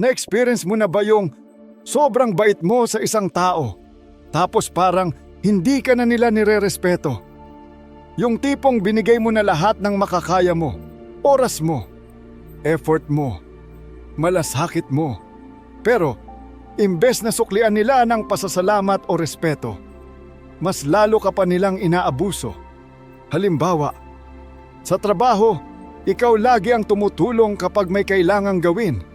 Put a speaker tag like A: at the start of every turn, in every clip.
A: Na-experience mo na ba yung sobrang bait mo sa isang tao, tapos parang hindi ka na nila nire-respeto? Yung tipong binigay mo na lahat ng makakaya mo, oras mo, effort mo, malasakit mo. Pero, imbes na suklian nila ng pasasalamat o respeto, mas lalo ka pa nilang inaabuso. Halimbawa, sa trabaho, ikaw lagi ang tumutulong kapag may kailangang gawin.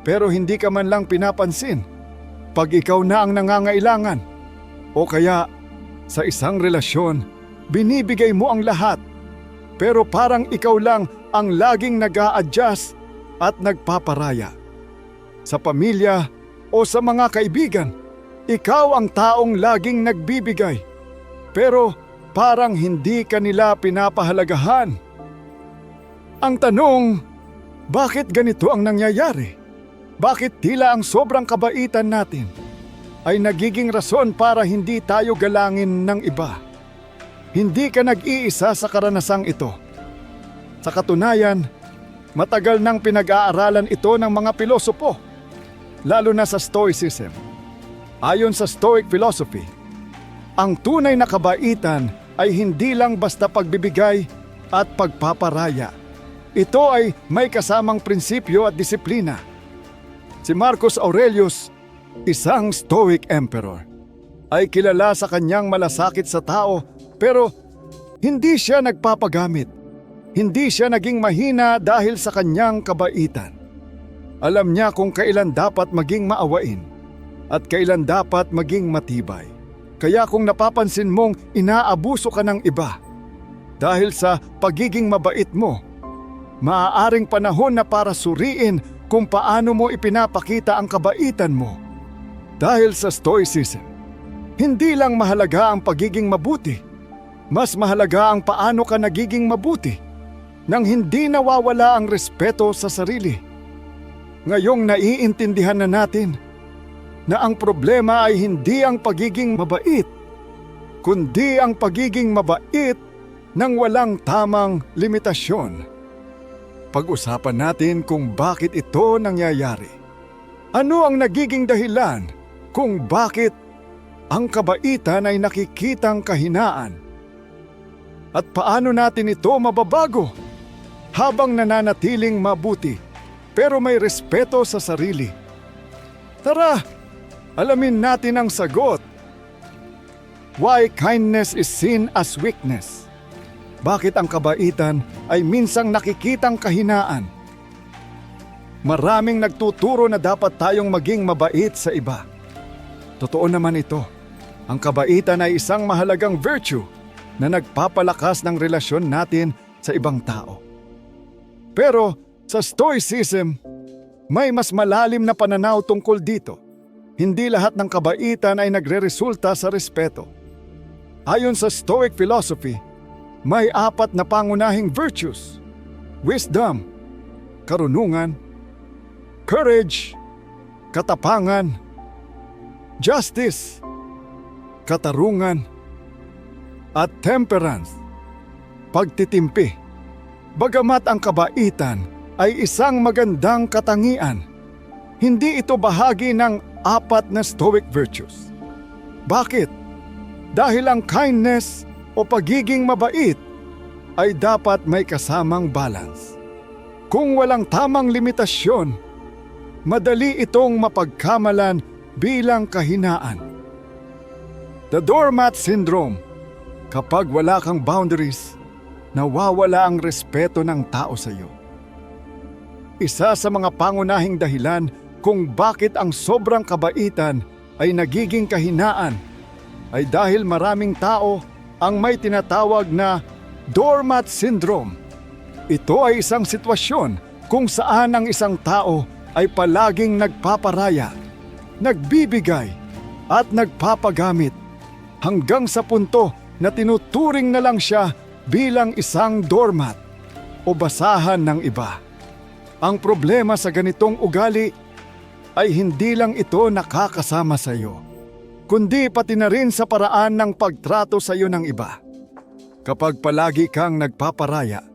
A: Pero hindi ka man lang pinapansin pag ikaw na ang nangangailangan. O kaya, sa isang relasyon, binibigay mo ang lahat. Pero parang ikaw lang ang laging nag adjust at nagpaparaya. Sa pamilya o sa mga kaibigan, ikaw ang taong laging nagbibigay. Pero parang hindi ka nila pinapahalagahan. Ang tanong, bakit ganito ang nangyayari? Bakit tila ang sobrang kabaitan natin ay nagiging rason para hindi tayo galangin ng iba? Hindi ka nag-iisa sa karanasang ito. Sa katunayan, matagal nang pinag-aaralan ito ng mga pilosopo, lalo na sa Stoicism. Ayon sa Stoic philosophy, ang tunay na kabaitan ay hindi lang basta pagbibigay at pagpaparaya. Ito ay may kasamang prinsipyo at disiplina. Si Marcus Aurelius, isang Stoic emperor, ay kilala sa kanyang malasakit sa tao pero hindi siya nagpapagamit. Hindi siya naging mahina dahil sa kanyang kabaitan. Alam niya kung kailan dapat maging maawain at kailan dapat maging matibay. Kaya kung napapansin mong inaabuso ka ng iba dahil sa pagiging mabait mo, maaaring panahon na para suriin kung paano mo ipinapakita ang kabaitan mo. Dahil sa Stoicism, hindi lang mahalaga ang pagiging mabuti, mas mahalaga ang paano ka nagiging mabuti nang hindi nawawala ang respeto sa sarili. Ngayong naiintindihan na natin na ang problema ay hindi ang pagiging mabait, kundi ang pagiging mabait ng walang tamang limitasyon. Pag-usapan natin kung bakit ito nangyayari. Ano ang nagiging dahilan kung bakit ang kabaitan ay nakikitang kahinaan? At paano natin ito mababago habang nananatiling mabuti pero may respeto sa sarili? Tara, alamin natin ang sagot. Why kindness is seen as weakness? Bakit ang kabaitan ay minsang nakikitang kahinaan? Maraming nagtuturo na dapat tayong maging mabait sa iba. Totoo naman ito. Ang kabaitan ay isang mahalagang virtue na nagpapalakas ng relasyon natin sa ibang tao. Pero sa Stoicism, may mas malalim na pananaw tungkol dito. Hindi lahat ng kabaitan ay nagreresulta sa respeto. Ayon sa Stoic philosophy, may apat na pangunahing virtues. Wisdom, karunungan, courage, katapangan, justice, katarungan, at temperance, pagtitimpi. Bagamat ang kabaitan ay isang magandang katangian, hindi ito bahagi ng apat na stoic virtues. Bakit? Dahil ang kindness o pagiging mabait ay dapat may kasamang balance. Kung walang tamang limitasyon, madali itong mapagkamalan bilang kahinaan. The doormat syndrome. Kapag wala kang boundaries, nawawala ang respeto ng tao sa iyo. Isa sa mga pangunahing dahilan kung bakit ang sobrang kabaitan ay nagiging kahinaan ay dahil maraming tao ang may tinatawag na doormat syndrome. Ito ay isang sitwasyon kung saan ang isang tao ay palaging nagpaparaya, nagbibigay at nagpapagamit hanggang sa punto na tinuturing na lang siya bilang isang doormat o basahan ng iba. Ang problema sa ganitong ugali ay hindi lang ito nakakasama sa iyo kundi pati na rin sa paraan ng pagtrato sa iyo ng iba. Kapag palagi kang nagpaparaya,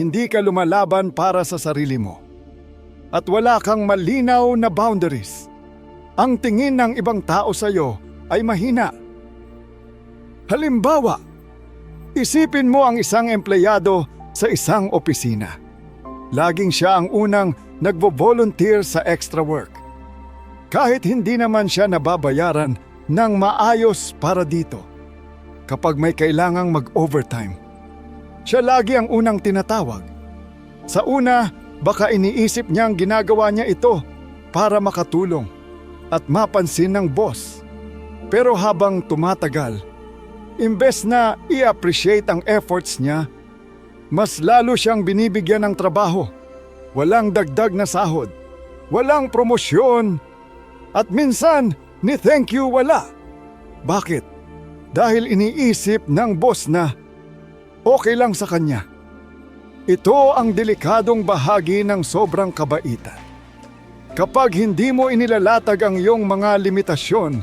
A: hindi ka lumalaban para sa sarili mo. at wala kang malinaw na boundaries. Ang tingin ng ibang tao sa iyo ay mahina. Halimbawa, isipin mo ang isang empleyado sa isang opisina. Laging siya ang unang nagbo-volunteer sa extra work. Kahit hindi naman siya nababayaran ng maayos para dito. Kapag may kailangang mag-overtime, siya lagi ang unang tinatawag. Sa una, baka iniisip niyang ginagawa niya ito para makatulong at mapansin ng boss. Pero habang tumatagal, imbes na i-appreciate ang efforts niya, mas lalo siyang binibigyan ng trabaho. Walang dagdag na sahod, walang promosyon, at minsan ni thank you wala. Bakit? Dahil iniisip ng boss na okay lang sa kanya. Ito ang delikadong bahagi ng sobrang kabaitan. Kapag hindi mo inilalatag ang iyong mga limitasyon,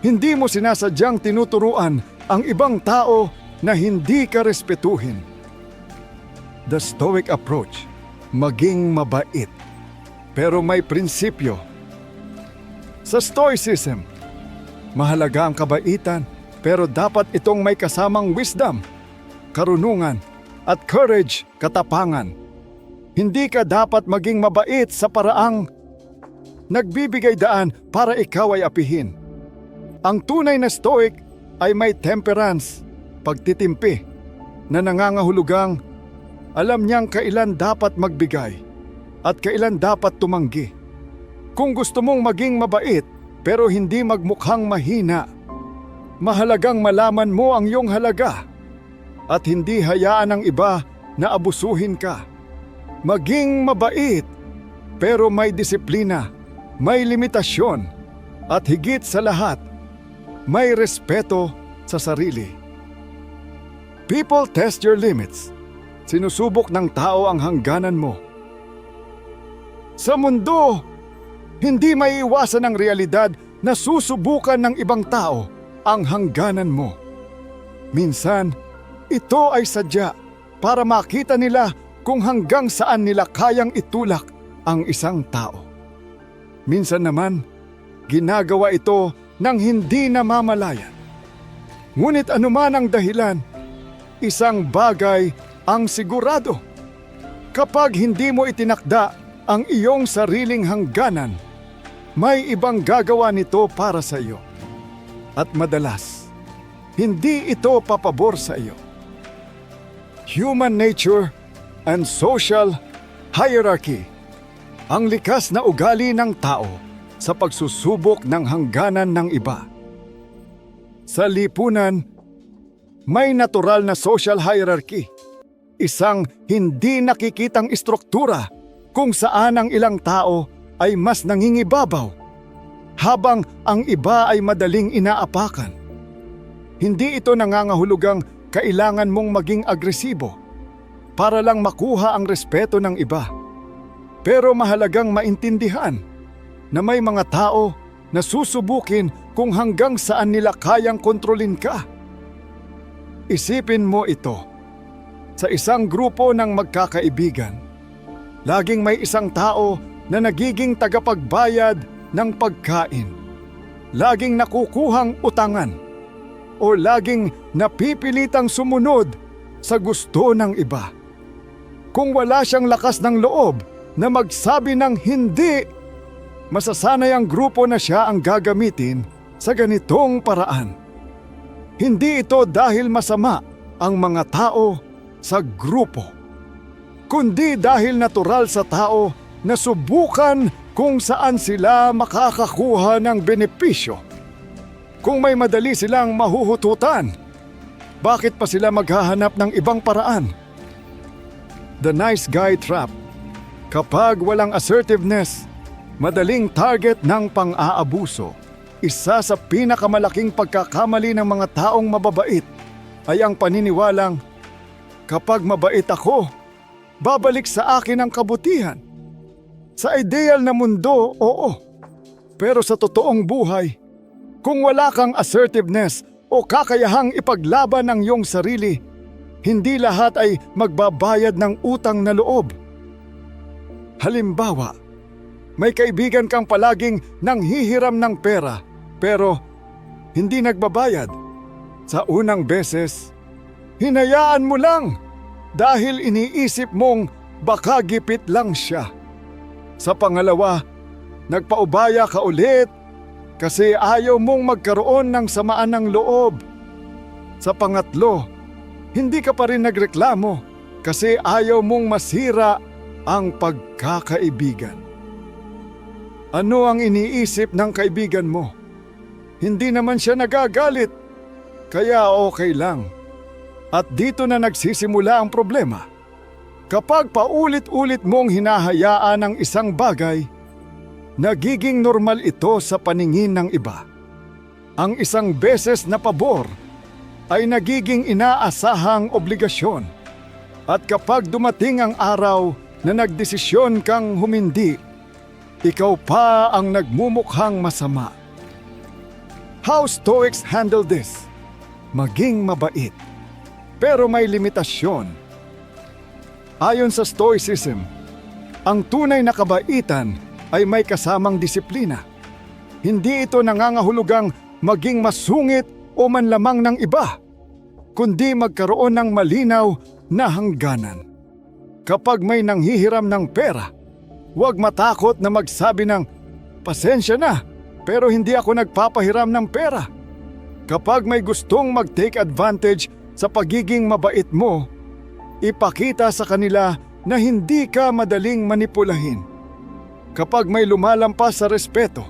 A: hindi mo sinasadyang tinuturuan ang ibang tao na hindi ka respetuhin. The Stoic approach, maging mabait, pero may prinsipyo. Sa Stoicism, mahalaga ang kabaitan pero dapat itong may kasamang wisdom, karunungan, at courage, katapangan. Hindi ka dapat maging mabait sa paraang nagbibigay daan para ikaw ay apihin. Ang tunay na stoic ay may temperance, pagtitimpi, na nangangahulugang alam niyang kailan dapat magbigay at kailan dapat tumanggi. Kung gusto mong maging mabait pero hindi magmukhang mahina, mahalagang malaman mo ang iyong halaga at hindi hayaan ng iba na abusuhin ka. Maging mabait pero may disiplina, may limitasyon at higit sa lahat, may respeto sa sarili. People test your limits. Sinusubok ng tao ang hangganan mo. Sa mundo, hindi maiiwasan ang realidad na susubukan ng ibang tao ang hangganan mo. Minsan, ito ay sadya para makita nila kung hanggang saan nila kayang itulak ang isang tao. Minsan naman, ginagawa ito ng hindi namamalayan. Ngunit anuman ang dahilan, isang bagay ang sigurado. Kapag hindi mo itinakda ang iyong sariling hangganan, may ibang gagawa nito para sa iyo. At madalas, hindi ito papabor sa iyo. Human nature and social hierarchy ang likas na ugali ng tao sa pagsusubok ng hangganan ng iba. Sa lipunan, may natural na social hierarchy, isang hindi nakikitang istruktura kung saan ang ilang tao ay mas nangingibabaw habang ang iba ay madaling inaapakan. Hindi ito nangangahulugang kailangan mong maging agresibo para lang makuha ang respeto ng iba. Pero mahalagang maintindihan na may mga tao na susubukin kung hanggang saan nila kayang kontrolin ka. Isipin mo ito. Sa isang grupo ng magkakaibigan, laging may isang tao na nagiging tagapagbayad ng pagkain. Laging nakukuhang utangan o laging napipilitang sumunod sa gusto ng iba. Kung wala siyang lakas ng loob na magsabi ng hindi, masasanay ang grupo na siya ang gagamitin sa ganitong paraan. Hindi ito dahil masama ang mga tao sa grupo, kundi dahil natural sa tao na subukan kung saan sila makakakuha ng benepisyo. Kung may madali silang mahuhututan, bakit pa sila maghahanap ng ibang paraan? The nice guy trap. Kapag walang assertiveness, madaling target ng pang-aabuso. Isa sa pinakamalaking pagkakamali ng mga taong mababait ay ang paniniwalang kapag mabait ako, babalik sa akin ang kabutihan. Sa ideal na mundo, oo. Pero sa totoong buhay, kung wala kang assertiveness o kakayahang ipaglaban ang iyong sarili, hindi lahat ay magbabayad ng utang na loob. Halimbawa, may kaibigan kang palaging nanghihiram ng pera pero hindi nagbabayad. Sa unang beses, hinayaan mo lang dahil iniisip mong baka gipit lang siya. Sa pangalawa, nagpaubaya ka ulit kasi ayaw mong magkaroon ng samaan ng loob. Sa pangatlo, hindi ka pa rin nagreklamo kasi ayaw mong masira ang pagkakaibigan. Ano ang iniisip ng kaibigan mo? Hindi naman siya nagagalit, kaya okay lang. At dito na nagsisimula ang problema. Kapag paulit-ulit mong hinahayaan ang isang bagay, nagiging normal ito sa paningin ng iba. Ang isang beses na pabor ay nagiging inaasahang obligasyon. At kapag dumating ang araw na nagdesisyon kang humindi, ikaw pa ang nagmumukhang masama. How Stoics handle this? Maging mabait. Pero may limitasyon. Ayon sa Stoicism, ang tunay na kabaitan ay may kasamang disiplina. Hindi ito nangangahulugang maging masungit o manlamang ng iba, kundi magkaroon ng malinaw na hangganan. Kapag may nanghihiram ng pera, huwag matakot na magsabi ng, Pasensya na, pero hindi ako nagpapahiram ng pera. Kapag may gustong mag-take advantage sa pagiging mabait mo, ipakita sa kanila na hindi ka madaling manipulahin. Kapag may lumalampas sa respeto,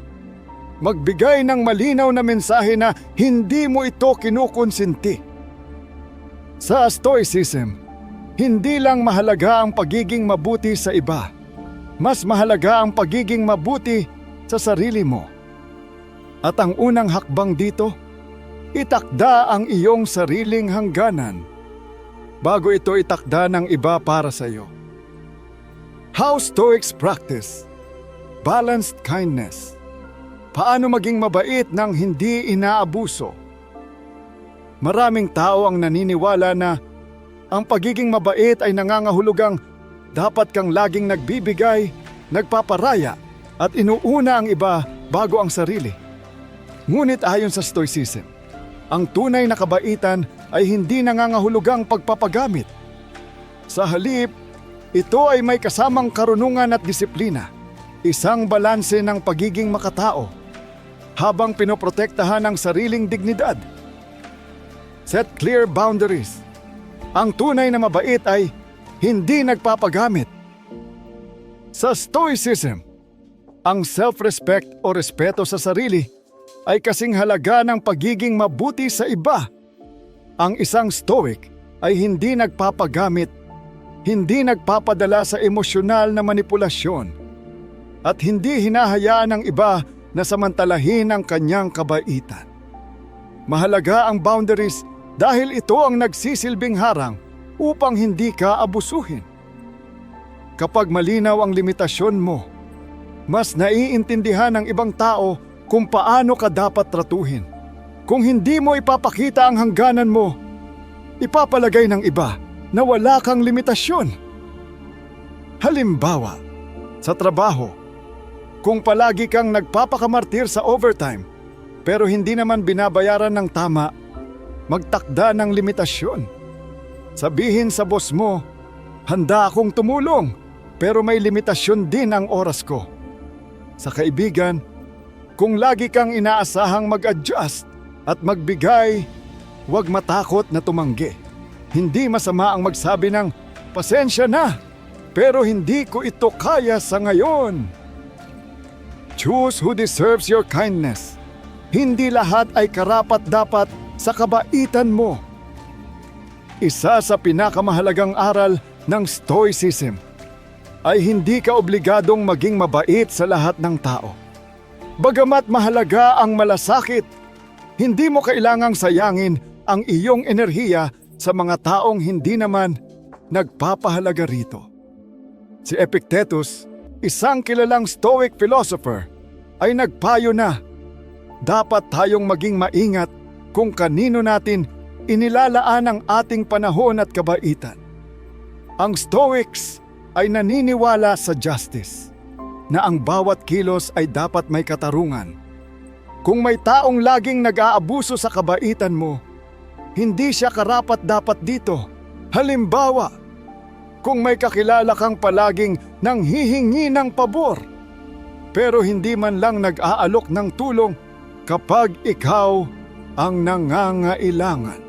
A: magbigay ng malinaw na mensahe na hindi mo ito kinukonsinti. Sa Stoicism, hindi lang mahalaga ang pagiging mabuti sa iba, mas mahalaga ang pagiging mabuti sa sarili mo. At ang unang hakbang dito, itakda ang iyong sariling hangganan bago ito itakda ng iba para sa iyo. How Stoics Practice Balanced Kindness Paano maging mabait nang hindi inaabuso? Maraming tao ang naniniwala na ang pagiging mabait ay nangangahulugang dapat kang laging nagbibigay, nagpaparaya at inuuna ang iba bago ang sarili. Ngunit ayon sa Stoicism, ang tunay na kabaitan ay hindi nangangahulugang pagpapagamit. Sa halip, ito ay may kasamang karunungan at disiplina, isang balanse ng pagiging makatao, habang pinoprotektahan ang sariling dignidad. Set clear boundaries. Ang tunay na mabait ay hindi nagpapagamit. Sa Stoicism, ang self-respect o respeto sa sarili ay kasing halaga ng pagiging mabuti sa iba. Ang isang Stoic ay hindi nagpapagamit, hindi nagpapadala sa emosyonal na manipulasyon, at hindi hinahayaan ng iba na samantalahin ang kanyang kabaitan. Mahalaga ang boundaries dahil ito ang nagsisilbing harang upang hindi ka abusuhin. Kapag malinaw ang limitasyon mo, mas naiintindihan ng ibang tao kung paano ka dapat tratuhin. Kung hindi mo ipapakita ang hangganan mo, ipapalagay ng iba na wala kang limitasyon. Halimbawa, sa trabaho, kung palagi kang nagpapakamartir sa overtime pero hindi naman binabayaran ng tama, magtakda ng limitasyon. Sabihin sa boss mo, handa akong tumulong pero may limitasyon din ang oras ko. Sa kaibigan, kung lagi kang inaasahang mag-adjust at magbigay, huwag matakot na tumanggi. Hindi masama ang magsabi ng, pasensya na, pero hindi ko ito kaya sa ngayon. Choose who deserves your kindness. Hindi lahat ay karapat-dapat sa kabaitan mo. Isa sa pinakamahalagang aral ng Stoicism ay hindi ka obligadong maging mabait sa lahat ng tao. Bagamat mahalaga ang malasakit, hindi mo kailangang sayangin ang iyong enerhiya sa mga taong hindi naman nagpapahalaga rito. Si Epictetus, isang kilalang Stoic philosopher, ay nagpayo na dapat tayong maging maingat kung kanino natin inilalaan ang ating panahon at kabaitan. Ang Stoics ay naniniwala sa justice, na ang bawat kilos ay dapat may katarungan. Kung may taong laging nag-aabuso sa kabaitan mo, hindi siya karapat dapat dito. Halimbawa, kung may kakilala kang palaging nanghihingi ng pabor, pero hindi man lang nag-aalok ng tulong kapag ikaw ang nangangailangan.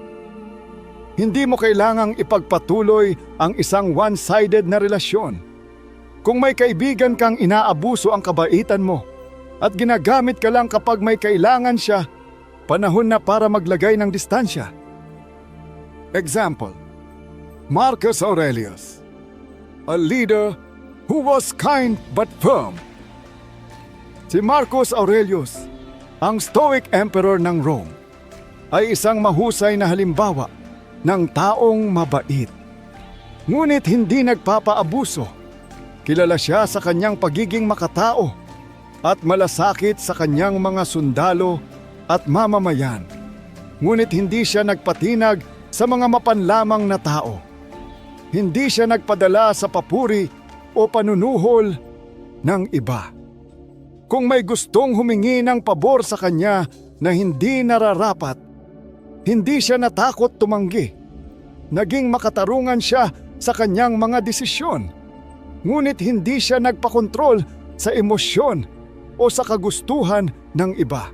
A: Hindi mo kailangang ipagpatuloy ang isang one-sided na relasyon. Kung may kaibigan kang inaabuso ang kabaitan mo at ginagamit ka lang kapag may kailangan siya, panahon na para maglagay ng distansya. Example, Marcus Aurelius, a leader who was kind but firm. Si Marcus Aurelius, ang Stoic Emperor ng Rome, ay isang mahusay na halimbawa ng taong mabait. Ngunit hindi nagpapaabuso. Kilala siya sa kanyang pagiging makatao at malasakit sa kanyang mga sundalo at mamamayan. Ngunit hindi siya nagpatinag sa mga mapanlamang na tao. Hindi siya nagpadala sa papuri o panunuhol ng iba. Kung may gustong humingi ng pabor sa kanya na hindi nararapat, hindi siya natakot tumanggi. Naging makatarungan siya sa kanyang mga desisyon. Ngunit hindi siya nagpakontrol sa emosyon o sa kagustuhan ng iba.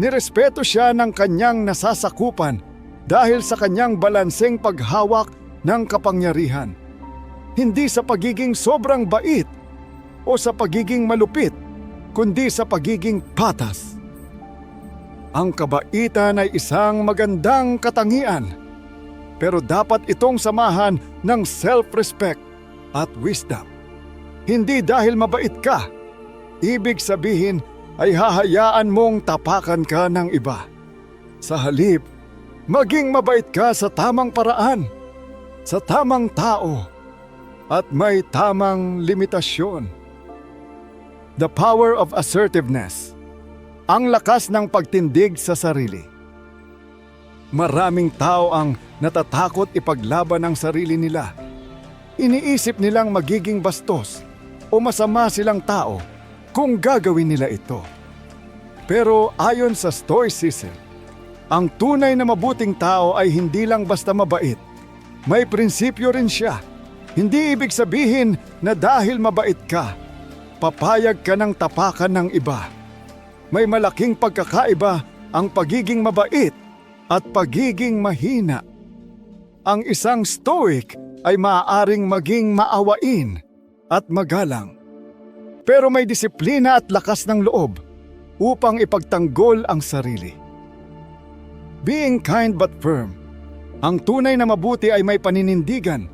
A: Nirespeto siya ng kanyang nasasakupan dahil sa kanyang balanseng paghawak ng kapangyarihan. Hindi sa pagiging sobrang bait o sa pagiging malupit, kundi sa pagiging patas. Ang kabaitan ay isang magandang katangian, pero dapat itong samahan ng self-respect at wisdom. Hindi dahil mabait ka, ibig sabihin ay hahayaan mong tapakan ka ng iba. Sa halip, maging mabait ka sa tamang paraan, sa tamang tao, at may tamang limitasyon. The power of assertiveness ang lakas ng pagtindig sa sarili. Maraming tao ang natatakot ipaglaban ang sarili nila. Iniisip nilang magiging bastos o masama silang tao kung gagawin nila ito. Pero ayon sa Stoicism, ang tunay na mabuting tao ay hindi lang basta mabait. May prinsipyo rin siya. Hindi ibig sabihin na dahil mabait ka, papayag ka ng tapakan ng iba may malaking pagkakaiba ang pagiging mabait at pagiging mahina. Ang isang stoic ay maaaring maging maawain at magalang. Pero may disiplina at lakas ng loob upang ipagtanggol ang sarili. Being kind but firm, ang tunay na mabuti ay may paninindigan.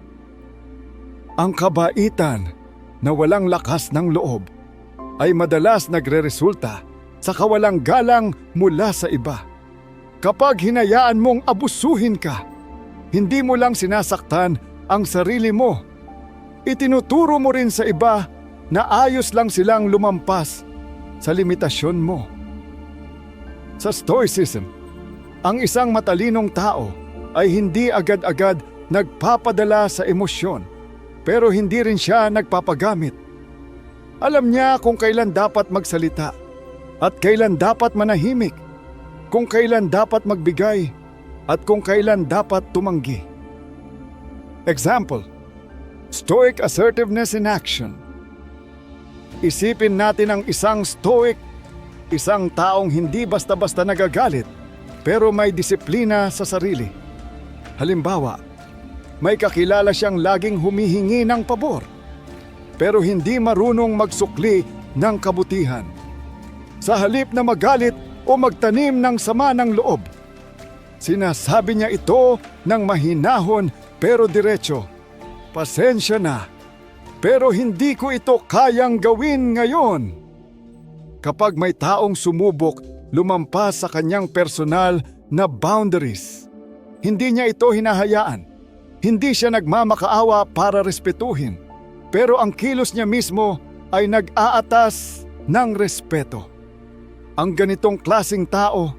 A: Ang kabaitan na walang lakas ng loob ay madalas nagreresulta sa kawalang galang mula sa iba. Kapag hinayaan mong abusuhin ka, hindi mo lang sinasaktan ang sarili mo. Itinuturo mo rin sa iba na ayos lang silang lumampas sa limitasyon mo. Sa Stoicism, ang isang matalinong tao ay hindi agad-agad nagpapadala sa emosyon pero hindi rin siya nagpapagamit. Alam niya kung kailan dapat magsalita at kailan dapat manahimik, kung kailan dapat magbigay, at kung kailan dapat tumanggi. Example, Stoic Assertiveness in Action. Isipin natin ang isang stoic, isang taong hindi basta-basta nagagalit, pero may disiplina sa sarili. Halimbawa, may kakilala siyang laging humihingi ng pabor, pero hindi marunong magsukli ng kabutihan sa halip na magalit o magtanim ng sama ng loob. Sinasabi niya ito ng mahinahon pero diretso. Pasensya na, pero hindi ko ito kayang gawin ngayon. Kapag may taong sumubok lumampas sa kanyang personal na boundaries, hindi niya ito hinahayaan. Hindi siya nagmamakaawa para respetuhin, pero ang kilos niya mismo ay nag-aatas ng respeto. Ang ganitong klasing tao,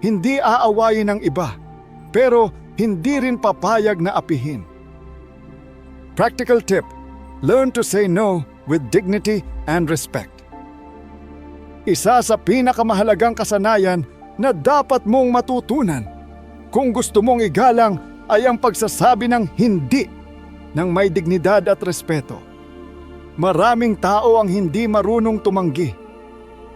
A: hindi aawayin ng iba, pero hindi rin papayag na apihin. Practical tip, Learn to say no with dignity and respect. Isa sa pinakamahalagang kasanayan na dapat mong matutunan kung gusto mong igalang ay ang pagsasabi ng hindi ng may dignidad at respeto. Maraming tao ang hindi marunong tumanggi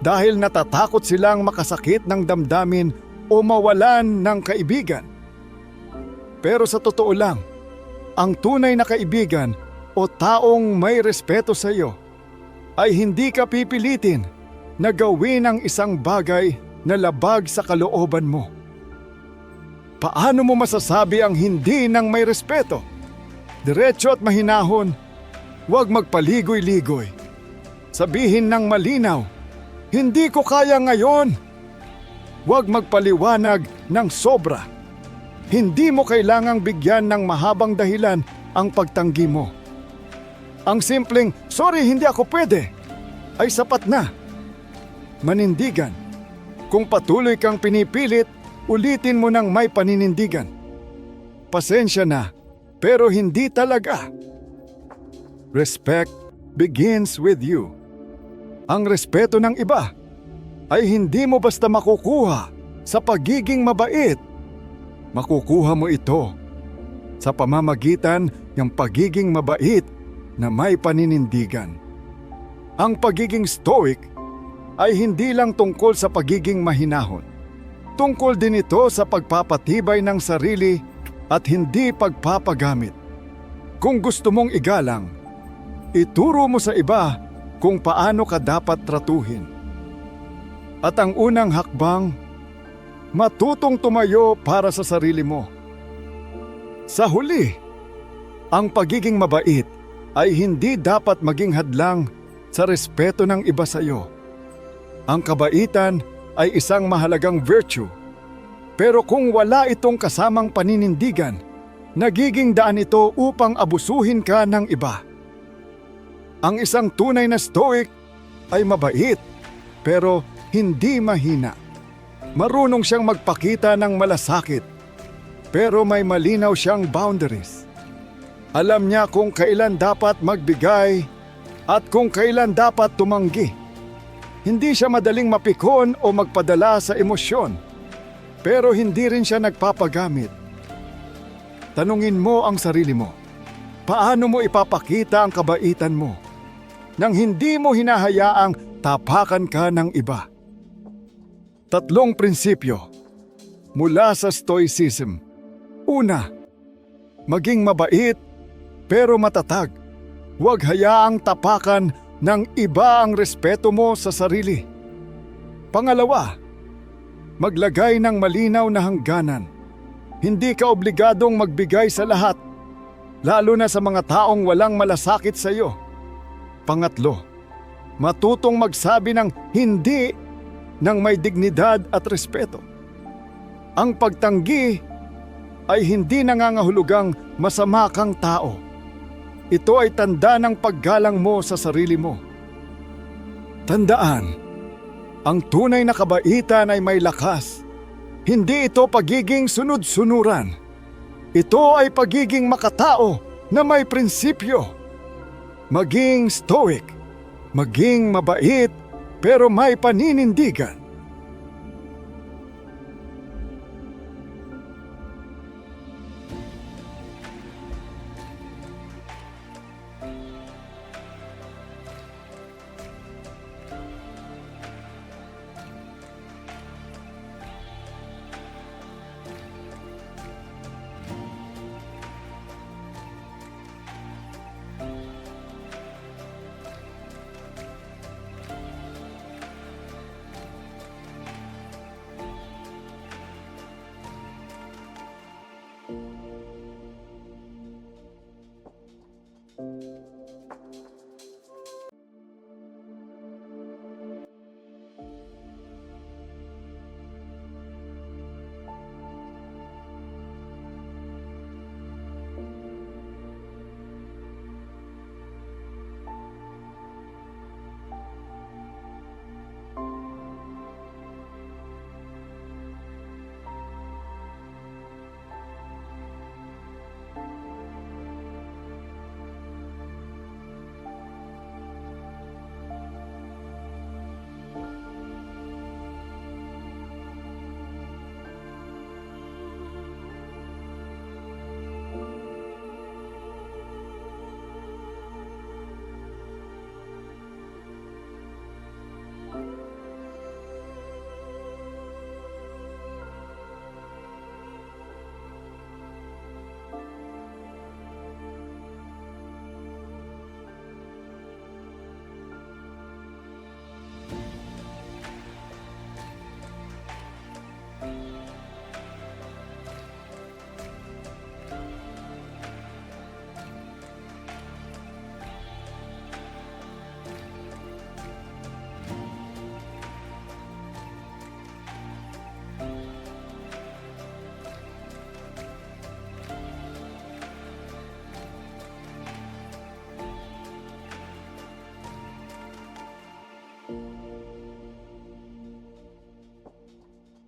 A: dahil natatakot silang makasakit ng damdamin o mawalan ng kaibigan. Pero sa totoo lang, ang tunay na kaibigan o taong may respeto sa iyo ay hindi ka pipilitin na gawin ang isang bagay na labag sa kalooban mo. Paano mo masasabi ang hindi ng may respeto? Diretso at mahinahon, huwag magpaligoy-ligoy. Sabihin ng malinaw, hindi ko kaya ngayon. Huwag magpaliwanag ng sobra. Hindi mo kailangang bigyan ng mahabang dahilan ang pagtanggi mo. Ang simpleng, sorry hindi ako pwede, ay sapat na. Manindigan. Kung patuloy kang pinipilit, ulitin mo ng may paninindigan. Pasensya na, pero hindi talaga. Respect begins with you. Ang respeto ng iba ay hindi mo basta makukuha sa pagiging mabait. Makukuha mo ito sa pamamagitan ng pagiging mabait na may paninindigan. Ang pagiging stoic ay hindi lang tungkol sa pagiging mahinahon. Tungkol din ito sa pagpapatibay ng sarili at hindi pagpapagamit. Kung gusto mong igalang, ituro mo sa iba kung paano ka dapat tratuhin. At ang unang hakbang, matutong tumayo para sa sarili mo. Sa huli, ang pagiging mabait ay hindi dapat maging hadlang sa respeto ng iba sa iyo. Ang kabaitan ay isang mahalagang virtue. Pero kung wala itong kasamang paninindigan, nagiging daan ito upang abusuhin ka ng iba. Ang isang tunay na stoic ay mabait, pero hindi mahina. Marunong siyang magpakita ng malasakit, pero may malinaw siyang boundaries. Alam niya kung kailan dapat magbigay at kung kailan dapat tumanggi. Hindi siya madaling mapikon o magpadala sa emosyon, pero hindi rin siya nagpapagamit. Tanungin mo ang sarili mo, paano mo ipapakita ang kabaitan mo nang hindi mo hinahayaang tapakan ka ng iba? Tatlong prinsipyo mula sa Stoicism. Una, maging mabait pero matatag. Huwag hayaang tapakan ng iba ang respeto mo sa sarili. Pangalawa, maglagay ng malinaw na hangganan. Hindi ka obligadong magbigay sa lahat, lalo na sa mga taong walang malasakit sa iyo. Pangatlo, matutong magsabi ng hindi ng may dignidad at respeto. Ang pagtanggi ay hindi nangangahulugang masama kang tao. Ito ay tanda ng paggalang mo sa sarili mo. Tandaan, ang tunay na kabaitan ay may lakas. Hindi ito pagiging sunod-sunuran. Ito ay pagiging makatao na may prinsipyo. Maging stoic, maging mabait, pero may paninindigan.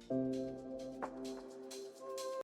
A: Thank you.